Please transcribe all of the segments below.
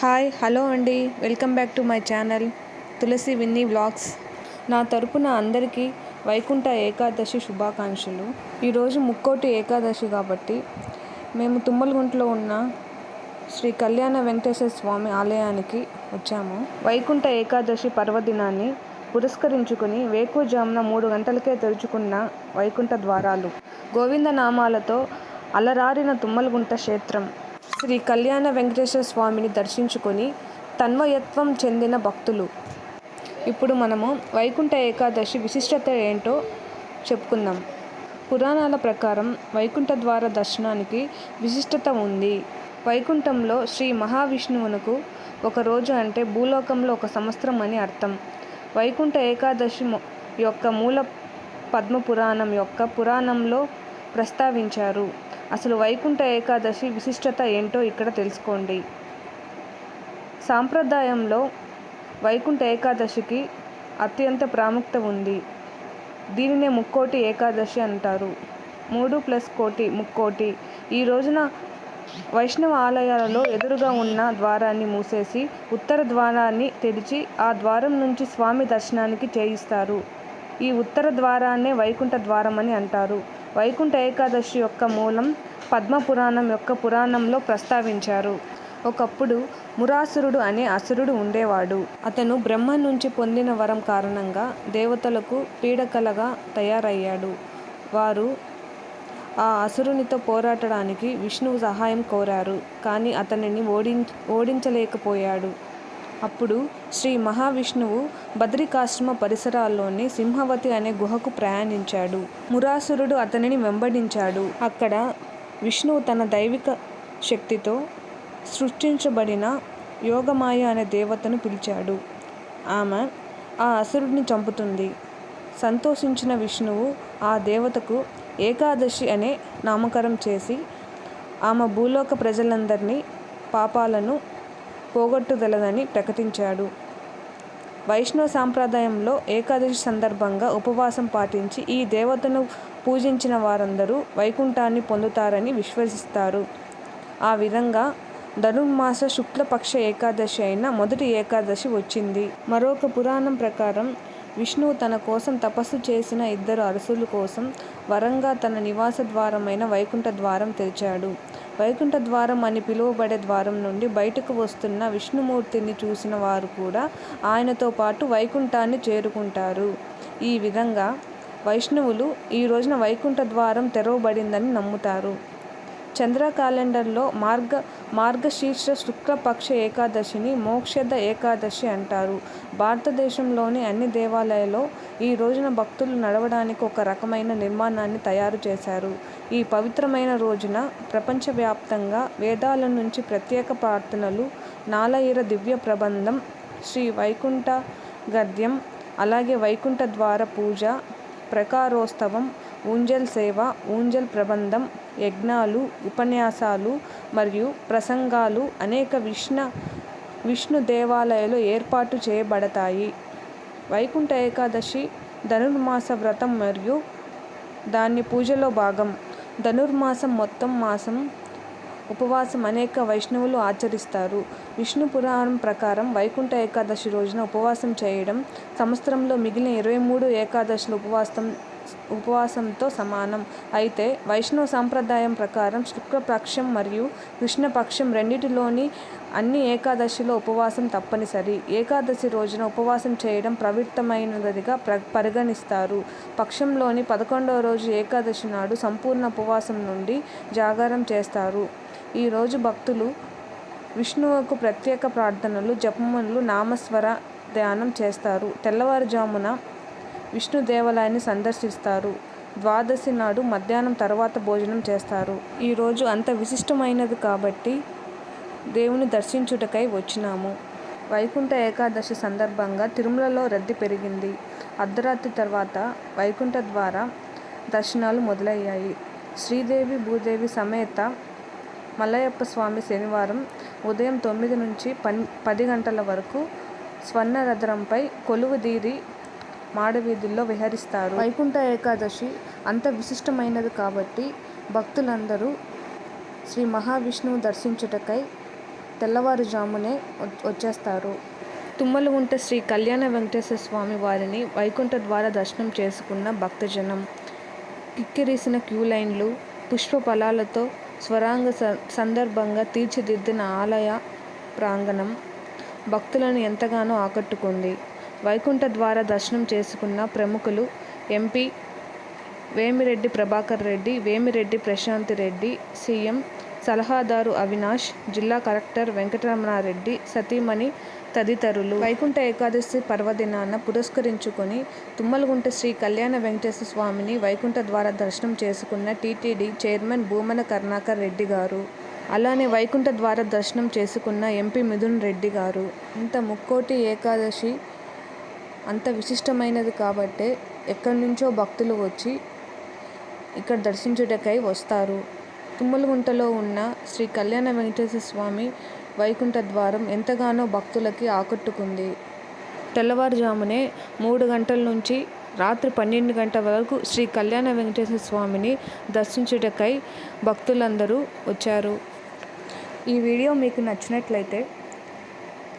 Hi hello అండి. Welcome back to my channel Tulasi Vinni vlogs. నా తరపున అందరికీ వైకుంఠ ఏకాదశి శుభాకాంక్షలు. ఈరోజు ముక్కోటి ఏకాదశి కాబట్టి మేము తుమ్మలగుంటలో ఉన్న శ్రీ కళ్యాణ వెంకటేశ్వర స్వామి ఆలయానికి వచ్చాము. వైకుంఠ ఏకాదశి పర్వదినాన్ని పురస్కరించుకుని వేకువజామున మూడు గంటలకే తెరుచుకున్న వైకుంఠ ద్వారాలు గోవిందనామాలతో అలరారిన తుమ్మలగుంట క్షేత్రం శ్రీ కళ్యాణ వెంకటేశ్వర స్వామిని దర్శించుకొని తన్మయత్వం చెందిన భక్తులు. ఇప్పుడు మనము వైకుంఠ ఏకాదశి విశిష్టత ఏంటో చెప్పుకుందాం. పురాణాల ప్రకారం వైకుంఠ ద్వార దర్శనానికి విశిష్టత ఉంది. వైకుంఠంలో శ్రీ మహావిష్ణువునకు ఒక రోజు అంటే భూలోకంలో ఒక సంవత్సరం అని అర్థం. వైకుంఠ ఏకాదశి యొక్క మూల పద్మ పురాణం యొక్క పురాణంలో ప్రస్తావించారు. అసలు వైకుంఠ ఏకాదశి విశిష్టత ఏంటో ఇక్కడ తెలుసుకోండి. సాంప్రదాయంలో వైకుంఠ ఏకాదశికి అత్యంత ప్రాముఖ్యత ఉంది. దీనినే ముక్కోటి ఏకాదశి అంటారు. మూడు ప్లస్ కోటి ముక్కోటి. ఈ రోజున వైష్ణవ ఆలయాలలో ఎదురుగా ఉన్న ద్వారాన్ని మూసేసి ఉత్తర ద్వారాన్ని తెరిచి ఆ ద్వారం నుంచి స్వామి దర్శనానికి చేయిస్తారు. ఈ ఉత్తర ద్వారాన్నే వైకుంఠ ద్వారం అని అంటారు. వైకుంఠ ఏకాదశి యొక్క మూలం పద్మ పురాణం యొక్క పురాణంలో ప్రస్తావించారు. ఒకప్పుడు మురాసురుడు అనే అసురుడు ఉండేవాడు. అతను బ్రహ్మ నుంచి పొందిన వరం కారణంగా దేవతలకు పీడకలగా తయారయ్యాడు. వారు ఆ అసురునితో పోరాటడానికి విష్ణువు సహాయం కోరారు. కానీ అతనిని ఓడిం ఓడించలేకపోయాడు. అప్పుడు శ్రీ మహావిష్ణువు బద్రికాశ్రమ పరిసరాల్లోని సింహవతి అనే గుహకు ప్రయాణించాడు. మురాసురుడు అతనిని వెంబడించాడు. అక్కడ విష్ణువు తన దైవిక శక్తితో సృష్టించబడిన యోగమాయ అనే దేవతను పిలిచాడు. ఆమె ఆ అసురుడిని చంపుతుంది. సంతోషించిన విష్ణువు ఆ దేవతకు ఏకాదశి అనే నామకరం చేసి ఆమె భూలోక ప్రజలందరినీ పాపాలను పోగొట్టుదలదని ప్రకటించాడు వైష్ణవ సాంప్రదాయంలో ఏకాదశి సందర్భంగా ఉపవాసం పాటించి ఈ దేవతను పూజించిన వారందరూ వైకుంఠాన్ని పొందుతారని విశ్వసిస్తారు. ఆ విధంగా ధనుర్మాస శుక్లపక్ష ఏకాదశి అయిన మొదటి ఏకాదశి వచ్చింది. మరొక పురాణం ప్రకారం విష్ణువు తన కోసం తపస్సు చేసిన ఇద్దరు అరసుల కోసం వరంగా తన నివాస ద్వారమైన వైకుంఠ ద్వారం తెరిచాడు. వైకుంఠ ద్వారం అని పిలువబడే ద్వారం నుండి బయటకు వస్తున్న విష్ణుమూర్తిని చూసిన వారు కూడా ఆయనతో పాటు వైకుంఠాన్ని చేరుకుంటారు. ఈ విధంగా వైష్ణవులు ఈ రోజున వైకుంఠ ద్వారం తెరవబడిందని నమ్ముతారు. చంద్ర క్యాలెండర్లో మార్గ మార్గశీర్ష శుక్లపక్ష ఏకాదశిని మోక్షద ఏకాదశి అంటారు. భారతదేశంలోని అన్ని దేవాలయాల్లో ఈ రోజున భక్తులు నడవడానికి ఒక రకమైన నిర్మాణాన్ని తయారు చేశారు. ఈ పవిత్రమైన రోజున ప్రపంచవ్యాప్తంగా వేదాల నుంచి ప్రత్యేక ప్రార్థనలు నాలయిర దివ్య ప్రబంధం శ్రీ వైకుంఠ గద్యం అలాగే వైకుంఠ ద్వార పూజ ప్రకారోత్సవం ఊంజల్ సేవ ఊంజల్ ప్రబంధం యజ్ఞాలు ఉపన్యాసాలు మరియు ప్రసంగాలు అనేక విష్ణ విష్ణు దేవాలయాలు ఏర్పాటు చేయబడతాయి. వైకుంఠ ఏకాదశి ధనుర్మాస వ్రతం మరియు దాన్ని పూజలో భాగం. ధనుర్మాసం మొత్తం మాసం ఉపవాసం అనేక వైష్ణవులు ఆచరిస్తారు. విష్ణు పురాణం ప్రకారం వైకుంఠ ఏకాదశి రోజున ఉపవాసం చేయడం సంవత్సరంలో మిగిలిన ఇరవై మూడు ఏకాదశులు ఉపవాసం ఉపవాసంతో సమానం. అయితే వైష్ణవ సాంప్రదాయం ప్రకారం శుక్లపక్షం మరియు కృష్ణపక్షం రెండిటిలోని అన్ని ఏకాదశిలో ఉపవాసం తప్పనిసరి. ఏకాదశి రోజున ఉపవాసం చేయడం ప్రవృత్తమైనదిగా ప్ర పరిగణిస్తారు. పక్షంలోని పదకొండవ రోజు ఏకాదశి నాడు సంపూర్ణ ఉపవాసం నుండి జాగారం చేస్తారు. ఈరోజు భక్తులు విష్ణువుకు ప్రత్యేక ప్రార్థనలు జపములు నామస్వర ధ్యానం చేస్తారు. తెల్లవారుజామున విష్ణు దేవాలయాన్ని సందర్శిస్తారు. ద్వాదశి నాడు మధ్యాహ్నం తర్వాత భోజనం చేస్తారు. ఈరోజు అంత విశిష్టమైనది కాబట్టి దేవుని దర్శించుటకై వచ్చినాము. వైకుంఠ ఏకాదశి సందర్భంగా తిరుమలలో రద్దీ పెరిగింది. అర్ధరాత్రి తర్వాత వైకుంఠ ద్వారా దర్శనాలు మొదలయ్యాయి. శ్రీదేవి భూదేవి సమేత మల్లయ్యప్ప స్వామి శనివారం ఉదయం తొమ్మిది నుంచి పన్ పది గంటల వరకు స్వర్ణరథంపై కొలువుదీరి మాడవీధుల్లో విహరిస్తారు. వైకుంఠ ఏకాదశి అంత విశిష్టమైనది కాబట్టి భక్తులందరూ శ్రీ మహావిష్ణువు దర్శించుటకై తెల్లవారుజామునే వచ్చేస్తారు. తుమ్మలు ఉంటే శ్రీ కళ్యాణ వెంకటేశ్వర స్వామి వారిని వైకుంఠ ద్వార దర్శనం చేసుకున్న భక్తజనం కిక్కిరిసిన క్యూ లైన్లు పుష్ప ఫలాలతో స్వరాంగ స- సందర్భంగా తీర్చిదిద్దిన ఆలయ ప్రాంగణం భక్తులను ఎంతగానో ఆకట్టుకుంది. వైకుంఠ ద్వార దర్శనం చేసుకున్న ప్రముఖులు ఎంపీ వేమిరెడ్డి ప్రభాకర్ రెడ్డి వేమిరెడ్డి ప్రశాంత్ రెడ్డి సీఎం సలహాదారు అవినాష్ జిల్లా కలెక్టర్ వెంకటరమణారెడ్డి సతీమణి తదితరులు. వైకుంఠ ఏకాదశి పర్వదినాన పురస్కరించుకొని తుమ్మలగుంట శ్రీ కళ్యాణ వెంకటేశ్వర స్వామిని వైకుంఠ ద్వారా దర్శనం చేసుకున్న టీటీడీ చైర్మన్ భూమన కర్ణాకర్ రెడ్డి గారు. అలానే వైకుంఠ ద్వారా దర్శనం చేసుకున్న ఎంపీ మిథున్ రెడ్డి గారు. ఇంత ముక్కోటి ఏకాదశి అంత విశిష్టమైనది కాబట్టే ఎక్కడి నుంచో భక్తులు వచ్చి ఇక్కడ దర్శించుటకై వస్తారు. తుమ్మలగుంటలో ఉన్న శ్రీ కళ్యాణ వెంకటేశ్వర స్వామి వైకుంఠ ద్వారం ఎంతగానో భక్తులకి ఆకట్టుకుంది. తెల్లవారుజామునే మూడు గంటల నుంచి రాత్రి పన్నెండు గంటల వరకు శ్రీ కళ్యాణ వెంకటేశ్వర స్వామిని దర్శించుటకై భక్తులందరూ వచ్చారు. ఈ వీడియో మీకు నచ్చినట్లయితే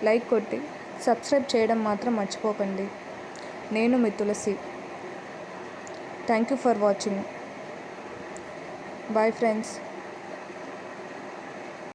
లైక్ కొట్టి సబ్స్క్రైబ్ చేయడం మాత్రం మర్చిపోకండి. నేను మీ Tulasi. Thank you for watching bye friends